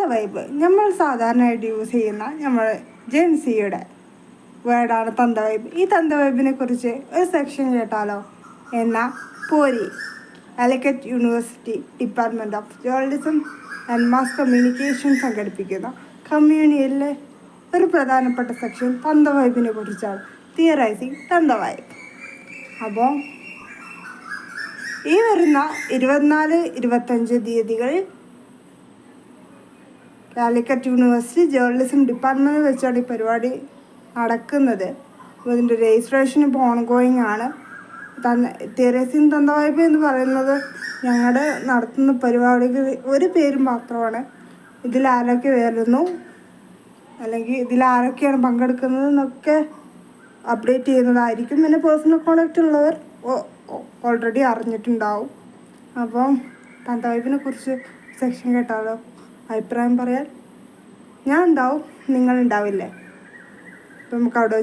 തന്ത വൈബ് നമ്മൾ സാധാരണയായിട്ട് യൂസ് ചെയ്യുന്ന നമ്മൾ ജെൻസിയുടെ വേർഡാണ് തന്ത വൈബ് ഈ തന്ത വൈബിനെ കുറിച്ച് ഒരു സെക്ഷൻ കേട്ടാലോ? എന്ന പോരി Calicut university department of journalism and mass communication സംഘടിപ്പിക്കുന്ന കമ്മ്യൂണിയലിലെ ഒരു പ്രധാനപ്പെട്ട സെക്ഷൻ തന്ത വൈബിനെ കുറിച്ചാണ്. തിയറൈസിങ് തന്ത വൈബ് അപ്പോൾ ഈ വരുന്ന ഇരുപത്തിനാല് ഇരുപത്തഞ്ച് തീയതികളിൽ കാലിക്കറ്റ് യൂണിവേഴ്സിറ്റി ജേർണലിസം ഡിപ്പാർട്ട്മെന്റിൽ വെച്ചാണ് ഈ പരിപാടി നടക്കുന്നത്. അപ്പോൾ ഇതിന്റെ രജിസ്ട്രേഷൻ ഇപ്പോൾ ഓൺഗോയിങ് ആണ്. തന്ന തെരേസിൻ തന്തവായ്പ എന്ന് പറയുന്നത് ഞങ്ങളുടെ നടത്തുന്ന പരിപാടികൾ ഒരു പേര് മാത്രമാണ്. ഇതിലാരൊക്കെ വരുന്നു അല്ലെങ്കിൽ ഇതിലാരൊക്കെയാണ് പങ്കെടുക്കുന്നത് എന്നൊക്കെ അപ്ഡേറ്റ് ചെയ്യുന്നതായിരിക്കും. പിന്നെ പേഴ്സണൽ കോണ്ടാക്റ്റ് ഉള്ളവർ ഓൾറെഡി അറിഞ്ഞിട്ടുണ്ടാവും. അപ്പം തന്തവായ്പിനെ കുറിച്ച് സെക്ഷൻ കേട്ടാലോ? അഭിപ്രായം പറയാൻ? ഞാൻ ഉണ്ടാവും. നിങ്ങൾ ഉണ്ടാവില്ലേ അപ്പം നമുക്ക് അവിടെ